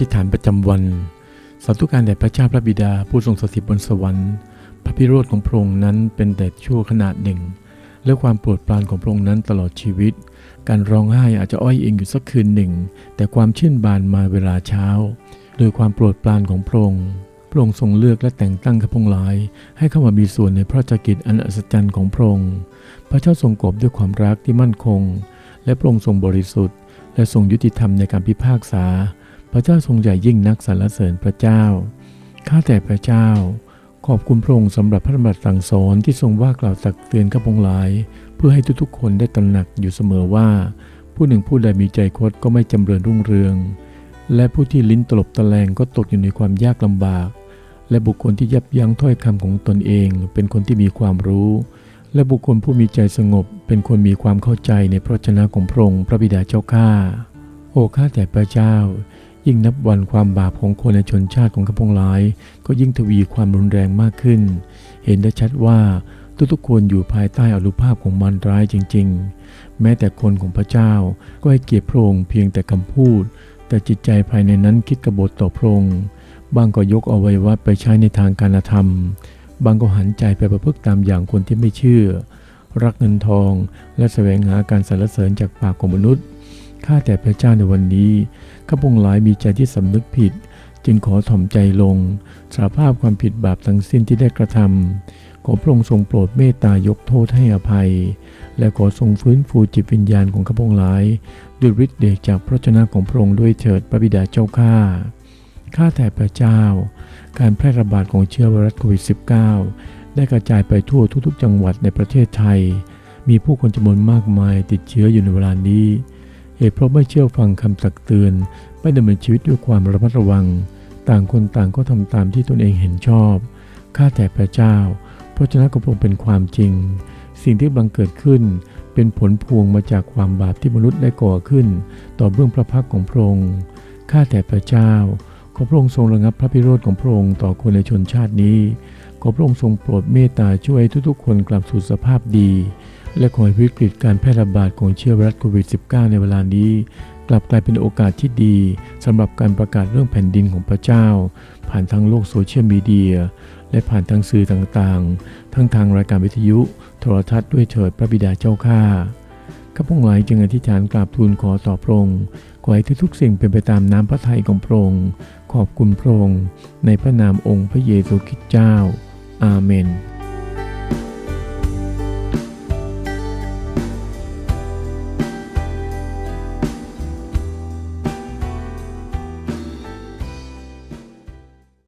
ธิษฐานประจำวัน สาธุการแด่พระเจ้าพระบิดาผู้ทรงสถิตบนสวรรค์ พระพิโรธของพระองค์นั้นเป็นแต่ชั่วขนาดหนึ่ง และความโปรดปรานของพระองค์นั้นตลอดชีวิต การร้องไห้อาจจะอ้อยเองอยู่สักคืนหนึ่ง แต่ความชื่นบานมาเวลาเช้า โดยความโปรดปรานของพระองค์พระองค์ทรงเลือกและแต่งตั้งข้าพงหลาย ให้เข้ามามีส่วนในพระราชกิจอันอัศจรรย์ของพระองค์ พระเจ้าทรงกอบด้วยความรักที่มั่นคง และพระองค์ทรงบริสุทธิ์ และทรงยุติธรรมในการพิพากษา ระเจ้าทรงใหญ่ยิ่งนักสรรเสริญพระเจ้า ข้าแต่พระเจ้า ขอบคุณพระองค์สำหรับพระธรรมสั่งสอนที่ทรงว่ากล่าวตักเตือนข้าพงหลาย เพื่อให้ทุกๆคนได้ตระหนักอยู่เสมอว่า ผู้หนึ่งผู้ใดมีใจคดก็ไม่จำเริญรุ่งเรือง และผู้ที่ลิ้นตลบตะแลงก็ตกอยู่ในความยากลำบาก และบุคคลที่ยับยั้งถ้อยคำของตนเอง เป็นคนที่มีความรู้ และบุคคลผู้มีใจสงบ เป็นคนมีความเข้าใจในพระชนะของพระองค์พระบิดาเจ้าข้าโอ้ข้าแต่พระเจ้า ยิ่งนับวันความบาปของคนในชนชาติของข้าพงหลาย ก็ยิ่งทวีความรุนแรงมากขึ้น เห็นได้ชัดว่าทุกๆคนอยู่ภายใต้อนุภาพของมันร้ายจริง ๆ แม้แต่คนของพระเจ้าก็ให้เกียรติพระองค์เพียงแต่คำพูด แต่จิตใจภายในนั้นคิดกบฏต่อพระองค์บางก็ยกเอาไว้ว่าไปใช้ในทางการธรรม บางก็หันใจไปประพฤติตามอย่างคนที่ไม่เชื่อ รักเงินทองและแสวงหาการสรรเสริญจากปากของมนุษย์ ข้าแต่พระเจ้าในวันนี้ ข้าพงหลายมีใจที่สำนึกผิด จึงขอถ่อมใจลง สารภาพความผิดบาปทั้งสิ้นที่ได้กระทำ ขอพระองค์ทรงโปรดเมตตายกโทษให้อภัย และขอทรงฟื้นฟูจิตวิญญาณของข้าพงหลายด้วยฤทธิ์เดชจากพระชนะของพระองค์ด้วยเถิดพระบิดาเจ้าข้า ข้าแต่พระเจ้า การแพร่ระบาดของเชื้อไวรัสโควิด -19 ได้กระจายไปทั่วทุก ๆ จังหวัดในประเทศไทย มีผู้คนจำนวนมากมายติดเชื้ออยู่ในเวลานี้ เหตุเพราะไม่เชื่อฟังคำตักเตือน ไม่ดำเนินชีวิตด้วยความระมัดระวัง ต่างคนต่างก็ทำตามที่ตนเองเห็นชอบ ข้าแต่พระเจ้า พระชนะของพระองค์เป็นความจริง สิ่งที่บังเกิดขึ้น เป็นผลพวงมาจากความบาปที่มนุษย์ได้ก่อขึ้น ต่อเบื้องพระพักของพระองค์ ข้าแต่พระเจ้า ขอพระองค์ทรงระงับพระพิโรธของพระองค์ต่อคนในชนชาตินี้ อพระองค์ทรงโปรดเมตตาช่วยทุกๆ คนกลับสู่สภาพดี และขอให้วิกฤตการแพร่ระบาดของเชื้อไวรัสโควิด -19 ในเวลานี้ กลับกลายเป็นโอกาสที่ดีสำหรับการประกาศเรื่องแผ่นดินของพระเจ้า ผ่านทางโลกโซเชียลมีเดียและผ่านทางสื่อต่างๆ ทั้งทางรายการวิทยุ โทรทัศน์ด้วยเถิดพระบิดาเจ้าข้าข้าพงหลายจึงอธิษฐานกราบทูลขอต่อพระองค์ขอให้ทุกๆสิ่งเป็นไปตามน้ำพระทัยของพระองค์ขอบคุณพระองค์ในพระนามองค์พระเยซูคริสต์เจ้า อาเมน